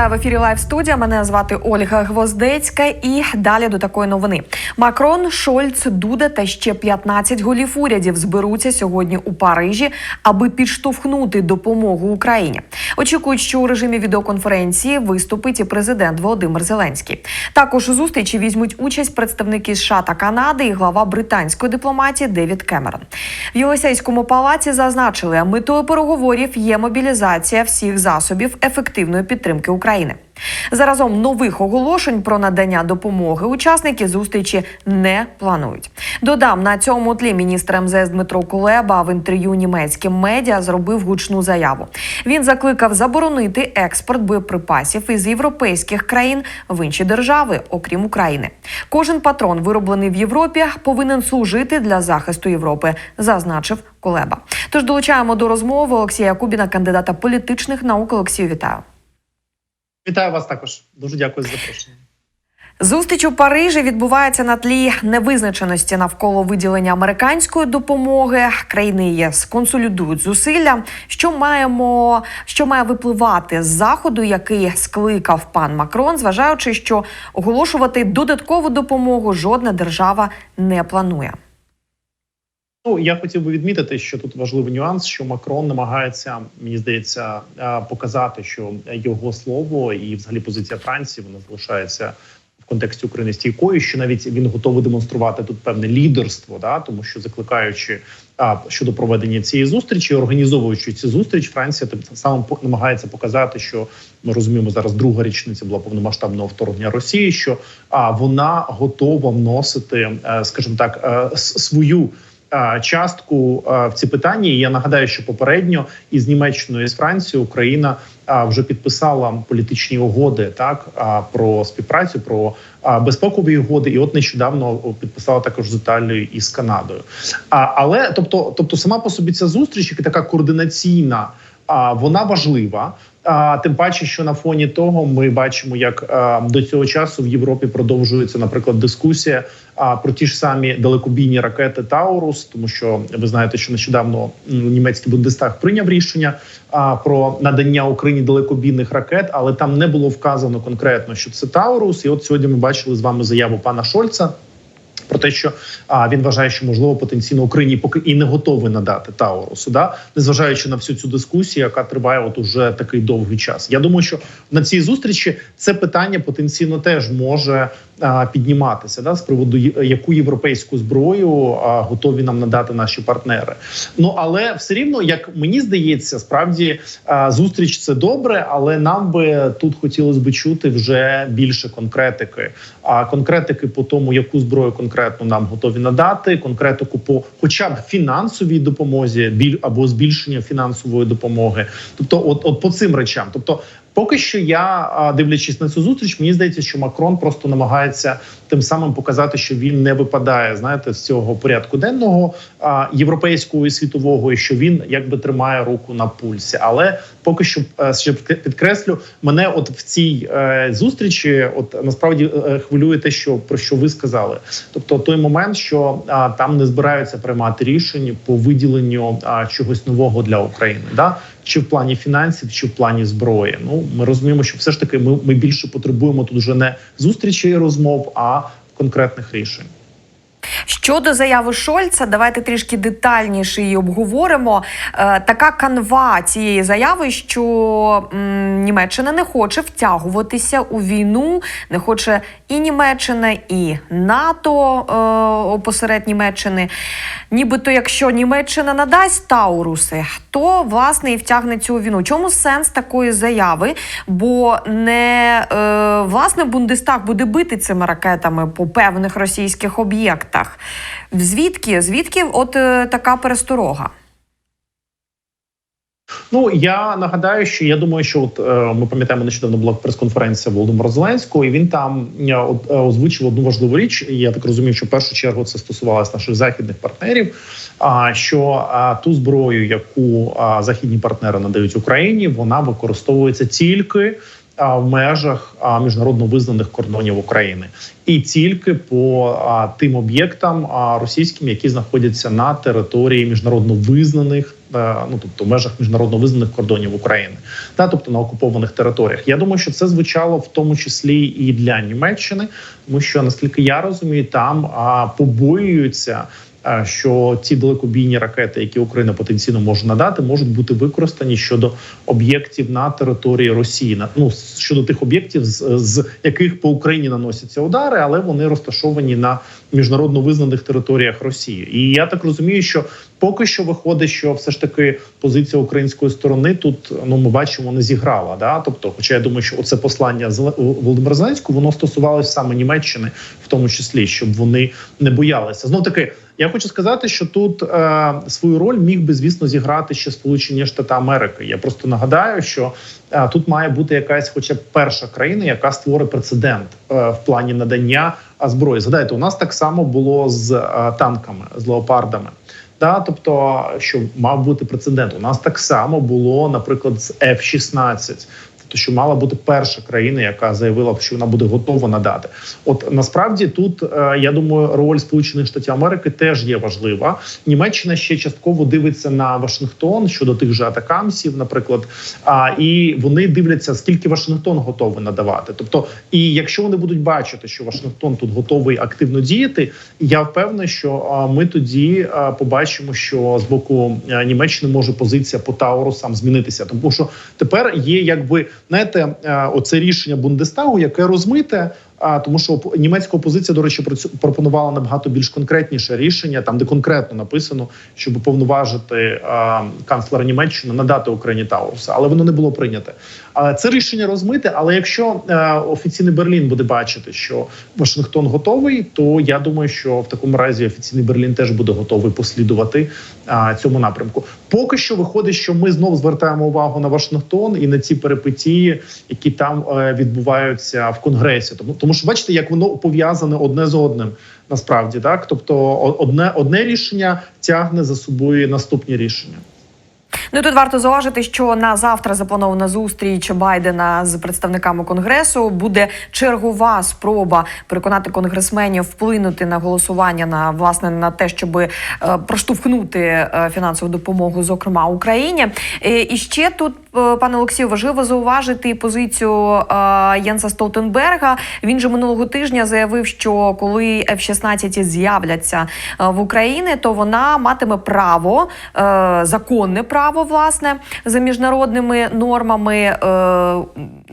Вітаю в ефірі Лайв студія. Мене звати Ольга Гвоздецька. І далі до такої новини. Макрон, Шольц, Дуда та ще 15 голів урядів зберуться сьогодні у Парижі, аби підштовхнути допомогу Україні. Очікують, що у режимі відеоконференції виступить і президент Володимир Зеленський. Також у зустрічі візьмуть участь представники США та Канади і глава британської дипломатії Девід Кемерон. В Єлисейському палаці зазначили, метою переговорів є мобілізація всіх засобів ефективної підтримки України. Заразом нових оголошень про надання допомоги учасники зустрічі не планують. Додам на цьому тлі міністр МЗС Дмитро Кулеба в інтерв'ю німецьким медіа зробив гучну заяву. Він закликав заборонити експорт боєприпасів із європейських країн в інші держави, окрім України. Кожен патрон, вироблений в Європі, повинен служити для захисту Європи, зазначив Кулеба. Тож долучаємо до розмови Олексія Кубіна, кандидата політичних наук. Олексію, вітаю. Вітаю вас також. Дуже дякую за запрошення. Зустріч у Парижі відбувається на тлі невизначеності навколо виділення американської допомоги. Країни ЄС консолідують зусилля. Що маємо, що має випливати з заходу, який скликав пан Макрон, зважаючи, що оголошувати додаткову допомогу жодна держава не планує. Ну я хотів би відмітити, що тут важливий нюанс, що Макрон намагається, мені здається, показати, що його слово і, взагалі, позиція Франції вона залишається в контексті України стійкою. Що навіть він готовий демонструвати тут певне лідерство, да тому що закликаючи а, щодо проведення цієї зустрічі, організовуючи цю зустріч, Франція тим самим намагається показати, що ми розуміємо зараз. Друга річниця була повномасштабного вторгнення Росії. Що а вона готова вносити, скажімо так, свою частку в ці питання. Я нагадаю, що попередньо із Німеччиною і з Францією Україна вже підписала політичні угоди так про співпрацю, про безпекові угоди, і от нещодавно підписала також з Італією і з Канадою. Але тобто, тобто, сама по собі ця зустріч, яка така координаційна, вона важлива. А тим паче, що на фоні того ми бачимо, як а, до цього часу в Європі продовжується, наприклад, дискусія а, про ті ж самі далекобійні ракети Таурус, тому що ви знаєте, що нещодавно німецький Бундестаг прийняв рішення а, про надання Україні далекобійних ракет, але там не було вказано конкретно, що це Таурус. І от сьогодні ми бачили з вами заяву пана Шольца. Про те, що а, він вважає, що можливо потенційно Україні поки і не готовий надати Таурусу, да незважаючи на всю цю дискусію, яка триває от уже такий довгий час. Я думаю, що на цій зустрічі це питання потенційно теж може підніматися, да з приводу яку європейську зброю готові нам надати наші партнери. Ну але все рівно, як мені здається, справді зустріч це добре, але нам би тут хотілося би чути вже більше конкретики. А конкретики по тому, яку зброю конкретно конкретно нам готові надати конкретику по, хоча б фінансовій допомозі, біль або збільшення фінансової допомоги, тобто, от, от по цим речам, тобто. Поки що я дивлячись на цю зустріч, мені здається, що Макрон просто намагається тим самим показати, що він не випадає, знаєте, з цього порядку денного європейського і світового, і що він якби тримає руку на пульсі. Але поки що е, ще підкреслю, мене от в цій е, зустрічі, от насправді е, хвилює те, що про що ви сказали, тобто той момент, що там не збираються приймати рішення по виділенню чогось нового для України, да чи в плані фінансів, чи в плані зброї. Ну ми розуміємо, що все ж таки ми, ми більше потребуємо тут вже не зустрічі і розмов, а конкретних рішень. Щодо заяви Шольца, давайте трішки детальніше її обговоримо. Е, така канва цієї заяви, що м, Німеччина не хоче втягуватися у війну, не хоче і Німеччина, і НАТО е, посеред Німеччини. Нібито, якщо Німеччина надасть Тауруси, то власне і втягнеться у війну. Чому сенс такої заяви? Бо не е, власне Бундестаг буде бити цими ракетами по певних російських об'єктах. Звідки? Звідки от е, така пересторога? Ну я нагадаю, що я думаю, що от е, ми пам'ятаємо нещодавно була прес-конференція Володимира Зеленського, і він там е, от, е, озвучив одну важливу річ. Я так розумію, що в першу чергу це стосувалося наших західних партнерів. А що а, ту зброю, яку а, західні партнери надають Україні, вона використовується тільки в межах міжнародно визнаних кордонів України, і тільки по тим об'єктам російським, які знаходяться на території міжнародно визнаних. е, Ну, тобто в межах міжнародно визнаних кордонів України, та тобто на окупованих територіях. Я думаю, що це звучало в тому числі і для Німеччини, тому що наскільки я розумію, там побоюються що ці далекобійні ракети, які Україна потенційно може надати, можуть бути використані щодо об'єктів на території Росії. На ну щодо тих об'єктів, з, з яких по Україні наносяться удари, але вони розташовані на міжнародно визнаних територіях Росії. І я так розумію, що поки що виходить, що все ж таки позиція української сторони тут ну ми бачимо не зіграла. Да, тобто, хоча я думаю, що оце послання Володимира Зеленського воно стосувалося саме Німеччини, в тому числі, щоб вони не боялися. Знов таки. Я хочу сказати, що тут е, свою роль міг би, звісно, зіграти ще Сполучені Штати Америки. Я просто нагадаю, що е, тут має бути якась, хоча б перша країна, яка створить прецедент е, в плані надання зброї. Згадайте, у нас так само було з е, танками, з леопардами. Да, тобто, що мав бути прецедент. У нас так само було, наприклад, з F-16. Тобто, що мала бути перша країна, яка заявила, що вона буде готова надати. От насправді тут е, я думаю, роль Сполучених Штатів Америки теж є важлива. Німеччина ще частково дивиться на Вашингтон щодо тих же атакамсів, наприклад. А і вони дивляться, скільки Вашингтон готовий надавати. Тобто, і якщо вони будуть бачити, що Вашингтон тут готовий активно діяти, я впевнений, що ми тоді побачимо, що з боку Німеччини може позиція по Таурусам змінитися, тому що тепер є якби знаєте, оце рішення Бундестагу, яке розмите. А тому, що німецька опозиція, до речі, пропонувала набагато більш конкретніше рішення, там де конкретно написано, щоб уповноважити а, канцлера Німеччини надати Україні Тауруса, але воно не було прийняте. Але це рішення розмите. Але якщо е, офіційний Берлін буде бачити, що Вашингтон готовий, то я думаю, що в такому разі офіційний Берлін теж буде готовий послідувати а, цьому напрямку. Поки що виходить, що ми знов звертаємо увагу на Вашингтон і на ці перипетії, які там е, відбуваються в конгресі. Тому тому що бачите, як воно пов'язане одне з одним. Насправді так, тобто одне одне рішення тягне за собою наступні рішення. Ну тут варто зауважити, що на завтра запланована зустріч Байдена з представниками конгресу буде чергова спроба переконати конгресменів вплинути на голосування на власне на те, щоб е, проштовхнути е, фінансову допомогу, зокрема Україні. Е, І ще тут, пане Олексію, важливо зауважити позицію е, Єнса Столтенберга. Він же минулого тижня заявив, що коли F-16 з'являться е, в Україні, то вона матиме право, е, законне право, власне, за міжнародними нормами е,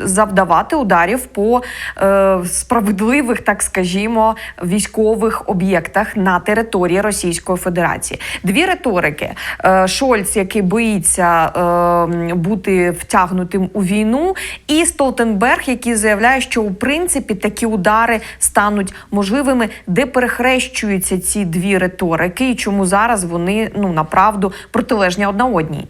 завдавати ударів по е, справедливих, так скажімо, військових об'єктах на території Російської Федерації. Дві риторики: Е, Шольц, який боїться е, бути втягнутим у війну, і Столтенберг, який заявляє, що у принципі такі удари стануть можливими, де перехрещуються ці дві риторики, і чому зараз вони ну направду протилежні одна одній.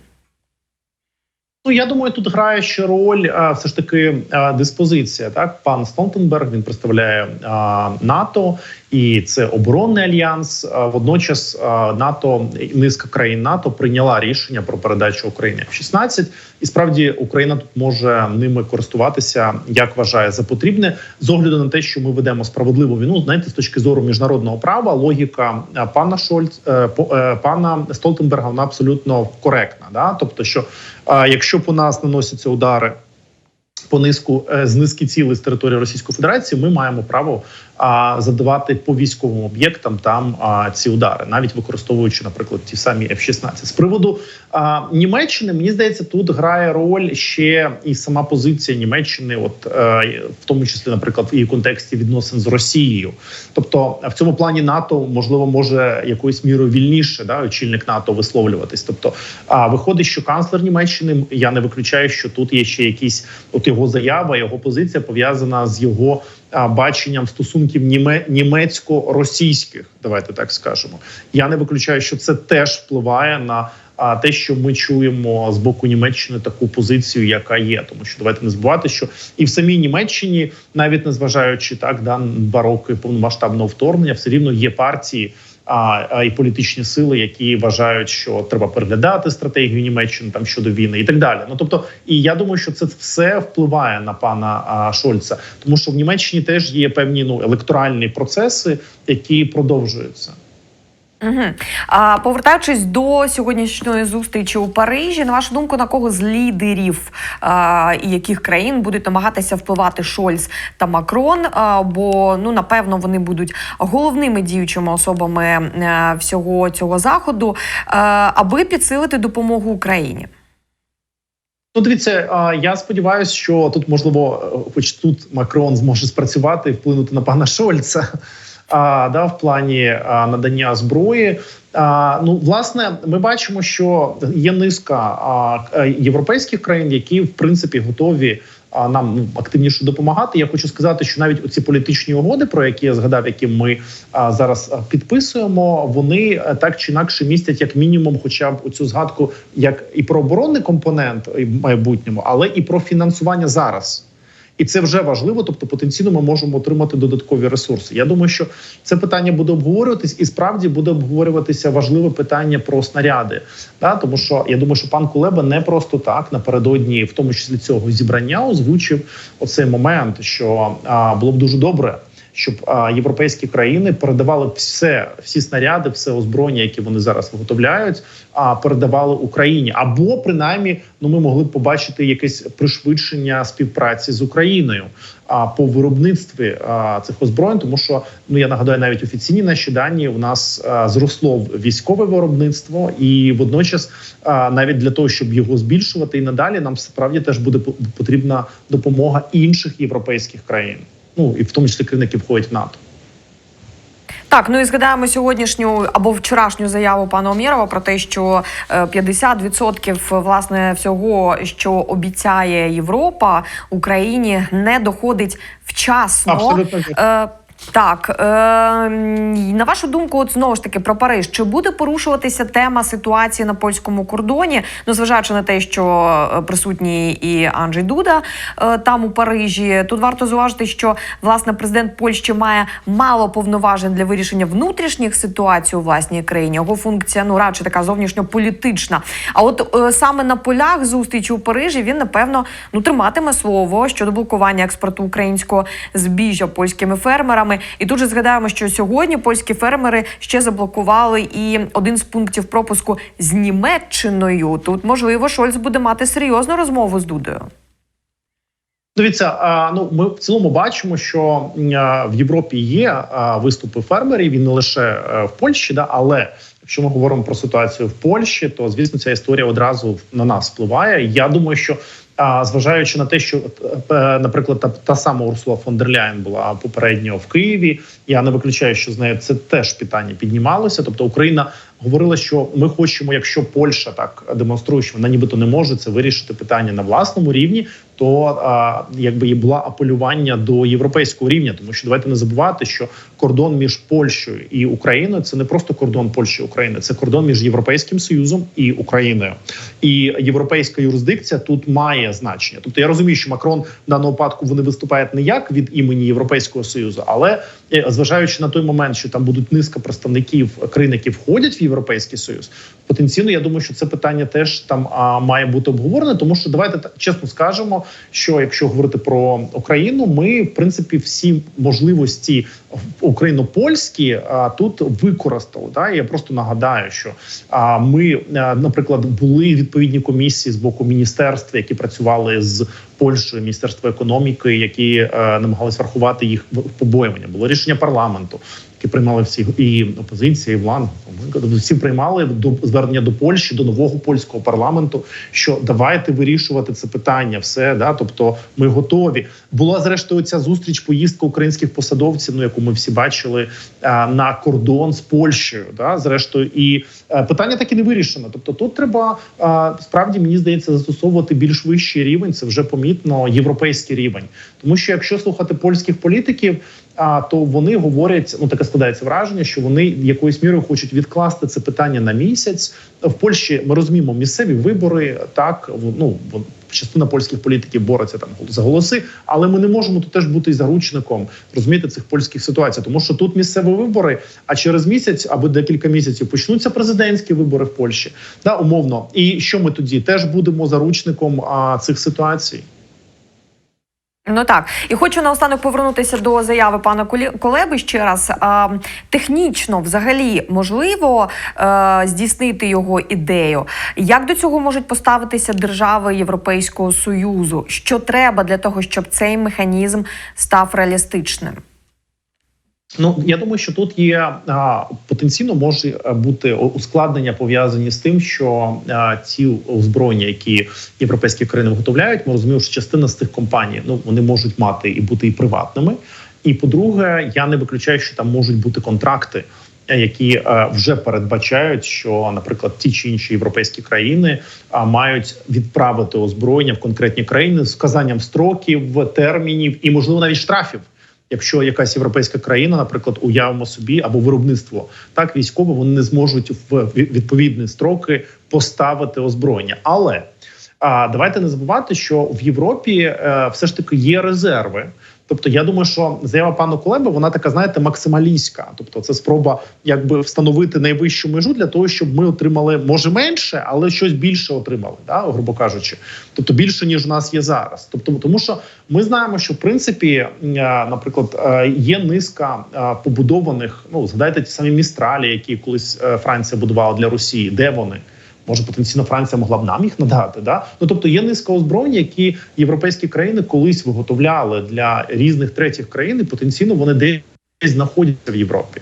Ну я думаю, тут грає ще роль а, все ж таки а, диспозиція. Так, пан Столтенберг він представляє а, НАТО, і це оборонний альянс. Водночас НАТО низка країн НАТО прийняла рішення про передачу Україні F-16. І справді Україна тут може ними користуватися, як вважає за потрібне, з огляду на те, що ми ведемо справедливу війну. Знаєте, з точки зору міжнародного права, логіка пана Шольц, е, е, пана Столтенберга, вона абсолютно коректна. Да? Тобто, що якщо по нас наносяться удари по низку е, з низки цілей з території Російської Федерації, ми маємо право а, задавати по військовим об'єктам там а, ці удари, навіть використовуючи, наприклад, ті самі F-16. з приводу а, Німеччини. Мені здається, тут грає роль ще і сама позиція Німеччини, от е, в тому числі, наприклад, в контексті відносин з Росією. Тобто, в цьому плані НАТО можливо може якоюсь мірою вільніше, да, очільник НАТО висловлюватись. Тобто, а виходить, що канцлер Німеччини я не виключаю, що тут є ще якісь от його заява, його позиція пов'язана з його а, баченням стосунків німе, німецько-російських. Давайте так скажемо. Я не виключаю, що це теж впливає на. Те, що ми чуємо з боку Німеччини таку позицію, яка є, тому що давайте не забувати, що і в самій Німеччині, навіть незважаючи так, да два роки повномасштабного вторгнення, все рівно є партії, а, і політичні сили, які вважають, що треба переглядати стратегію Німеччини там щодо війни, і так далі. Ну тобто, і я думаю, що це все впливає на пана а, Шольца, тому що в Німеччині теж є певні ну електоральні процеси, які продовжуються. Угу. А повертаючись до сьогоднішньої зустрічі у Парижі, на вашу думку, на кого з лідерів а, і яких країн будуть намагатися впливати Шольц та Макрон? А, бо ну напевно вони будуть головними діючими особами е, всього цього заходу, е, аби підсилити допомогу Україні. Ну, дивіться, я сподіваюся, що тут можливо, е, хоч тут Макрон зможе спрацювати і вплинути на пана Шольца. Да, в плані надання зброї. Ну, власне, ми бачимо, що є низка к- європейських країн, які в принципі готові нам ну, активніше допомагати. Я хочу сказати, що навіть оці політичні угоди, про які я згадав, які ми зараз підписуємо, вони е, так чи інакше містять як мінімум, хоча б оцю згадку, як і про оборонний компонент і в майбутньому, але і про фінансування зараз. І це вже важливо. Тобто, потенційно ми можемо отримати додаткові ресурси. Я думаю, що це питання буде обговорюватись, і справді буде обговорюватися важливе питання про снаряди. Да? Тому що я думаю, що пан Кулеба не просто так напередодні, в тому числі цього зібрання, озвучив оцей момент, що а, було б дуже добре. Щоб а, європейські країни передавали все, всі снаряди, все озброєння, які вони зараз виготовляють, а передавали Україні, або принаймні, ну ми могли б побачити якесь пришвидшення співпраці з Україною а по виробництві а, цих озброєнь, тому що ну я нагадаю, навіть офіційні наші дані у нас а, зросло військове виробництво, і водночас, а, навіть для того, щоб його збільшувати і надалі, нам справді теж буде потрібна допомога інших європейських країн. Ну і в тому числі країн, які входять в НАТО. Так, ну і згадаємо сьогоднішню або вчорашню заяву пана Омєрова про те, що е, 50% власне всього, що обіцяє Європа Україні, не доходить вчасно. Абсолютно. Е, так, е, на вашу думку, от знову ж таки про Париж, чи буде порушуватися тема ситуації на польському кордоні? Ну, зважаючи на те, що е, присутній і Анджей Дуда е, там у Парижі, тут варто зауважити, що власне президент Польщі має мало повноважень для вирішення внутрішніх ситуацій у власній країні. Його функція ну радше така зовнішньополітична. А от е, саме на полях зустрічі у Парижі він напевно ну триматиме слово щодо блокування експорту українського збіжжя польськими фермерами. І тут же згадаємо, що сьогодні польські фермери ще заблокували і один з пунктів пропуску з Німеччиною. Тут можливо Шольц буде мати серйозну розмову з Дудою. Дивіться, ну ми в цілому бачимо, що в Європі є виступи фермерів і не лише е, в Польщі, да, але якщо ми говоримо про ситуацію в Польщі, то звісно ця історія одразу на нас впливає. Я думаю, що зважаючи на те, що е, наприклад, та, та сама Урсула фон дер Ляєн була попередньо в Києві. Я не виключаю, що з нею це теж питання піднімалося. Тобто Україна говорила, що ми хочемо, якщо Польща так демонструє, що вона нібито не може це вирішити питання на власному рівні, то а, якби і була апелювання до європейського рівня, тому що давайте не забувати, що кордон між Польщею і Україною це не просто кордон Польщі і України, це кордон між Європейським Союзом і Україною. І європейська юрисдикція тут має значення. Тобто я розумію, що Макрон в даному випадку вони виступають не як від імені Європейського союзу, але е, зважаючи на той момент, що там будуть низка представників країн, які входять в європейський союз, потенційно я думаю, що це питання теж там а, має бути обговорене, тому що давайте чесно скажемо, що якщо говорити про Україну, ми в принципі всі можливості україно-польські тут використали. Да? Я просто нагадаю, що ми, а, наприклад, були відповідні комісії з боку міністерства, які працювали з Польщею, міністерство економіки, які намагалися намагались врахувати їх побоювання. Було рішення парламенту, які приймали всі і опозиція, і влада. Всі приймали до звернення до Польщі, до нового польського парламенту. Що давайте вирішувати це питання, все да. Тобто, ми готові. Була зрештою ця зустріч, поїздка українських посадовців, ну яку ми всі бачили е, на кордон з Польщею. Да, зрештою, і е, питання так і не вирішено. Тобто, тут треба е, справді мені здається застосовувати більш вищий рівень. Це вже помітно європейський рівень. Тому що якщо слухати польських політиків, А то вони говорять, ну таке складається враження, що вони якоюсь мірою хочуть відкласти це питання на місяць. В Польщі ми розуміємо місцеві вибори. Так ну частина польських політиків бореться там за голоси, але ми не можемо тут теж бути і заручником розумієте цих польських ситуацій, тому що тут місцеві вибори, а через місяць або декілька місяців почнуться президентські вибори в Польщі, да умовно. І що ми тоді теж будемо заручником а, цих ситуацій? Ну так, і хочу наостанок повернутися до заяви пана Колеби ще раз. Технічно, взагалі, можливо е, здійснити його ідею. Як до цього можуть поставитися держави Європейського союзу? Що треба для того, щоб цей механізм став реалістичним? Ну я думаю, що тут є а, потенційно може е, бути ускладнення пов'язані з тим, що а, ці озброєння, які європейські країни виготовляють, ми розуміємо, що частина з тих компаній ну вони можуть мати і бути і приватними. І по-друге, я не виключаю, що там можуть бути контракти, е, які е, вже передбачають, що, наприклад, ті чи інші європейські країни мають відправити озброєння в конкретні країни з вказанням строків, термінів і можливо навіть штрафів. Якщо якась європейська країна, наприклад, уявимо собі або виробництво, так військово, вони не зможуть в відповідні строки поставити озброєння. Але а, давайте не забувати, що в Європі е, все ж таки є резерви. Тобто, я думаю, що заява пана Кулеби, вона така, знаєте, максималістська. Тобто, це спроба якби встановити найвищу межу для того, щоб ми отримали може менше, але щось більше отримали, да, грубо кажучи. Тобто більше ніж у нас є зараз. Тобто, тому що ми знаємо, що в принципі, е, наприклад, е, є низка е, побудованих. Ну згадайте ті самі містралі, які колись Франція будувала для Росії. Де вони? Може, потенційно Франція могла б нам їх надати. Да? Ну тобто є низка озброєнь, які європейські країни колись виготовляли для різних третіх країн, і потенційно вони десь знаходяться в Європі.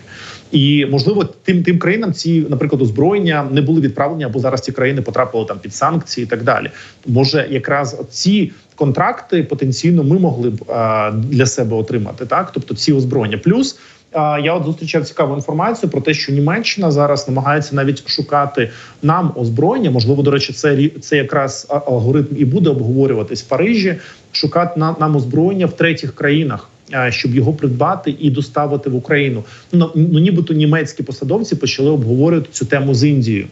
І можливо, тим тим країнам ці, наприклад, озброєння не були відправлені, або зараз ці країни потрапили там під санкції і так далі. Може, якраз ці контракти потенційно ми могли б е, для себе отримати, так тобто ці озброєння. Плюс я от зустрічав цікаву інформацію про те, що Німеччина зараз намагається навіть шукати нам озброєння. Можливо, до речі, це це якраз алгоритм і буде обговорюватись в Парижі. Шукати на, нам озброєння в третіх країнах. Щоб його придбати і доставити в Україну, ну ну нібито німецькі посадовці почали обговорювати цю тему з Індією.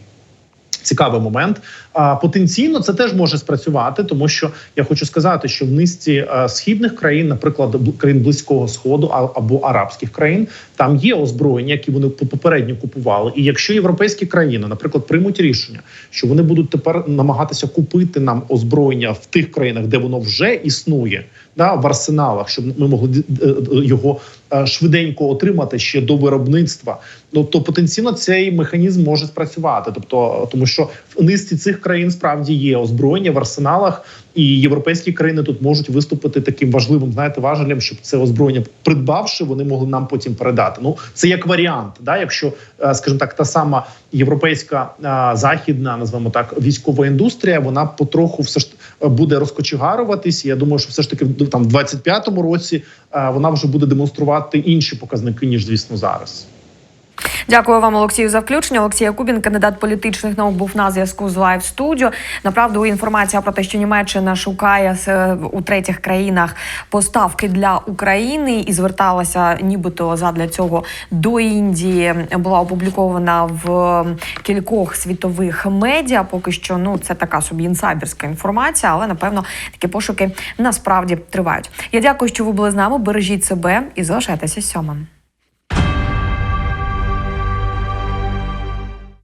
Цікавий момент. А потенційно це теж може спрацювати, тому що я хочу сказати, що в низці е, східних країн, наприклад, країн близького сходу або арабських країн, там є озброєння, які вони по- попередньо купували. І якщо європейські країни, наприклад, приймуть рішення, що вони будуть тепер намагатися купити нам озброєння в тих країнах, де воно вже існує, да в арсеналах, щоб ми могли е, е, його швиденько отримати ще до виробництва. Ну то потенційно цей механізм може спрацювати, тобто тому, що в низці цих країн справді є озброєння в арсеналах, і європейські країни тут можуть виступити таким важливим, знаєте, важелем, щоб це озброєння придбавши, вони могли нам потім передати. Ну це як варіант, да, якщо е, скажімо так, та сама європейська е, західна, назвемо так, військова індустрія, вона потроху все ж буде розкочегаруватись. Я думаю, що все ж таки там в 25-му році е, вона вже буде демонструвати інші показники ніж звісно зараз. Дякую вам, Олексію, за включення. Олексій Якубін, кандидат політичних наук, був на зв'язку з Live Studio. Направду, інформація про те, що Німеччина шукає у третіх країнах поставки для України і зверталася, нібито задля цього до Індії, була опублікована в кількох світових медіа. Поки що, ну це така собі інсайдерська інформація, але напевно такі пошуки насправді тривають. Я дякую, що ви були з нами. Бережіть себе і залишайтеся сьомим.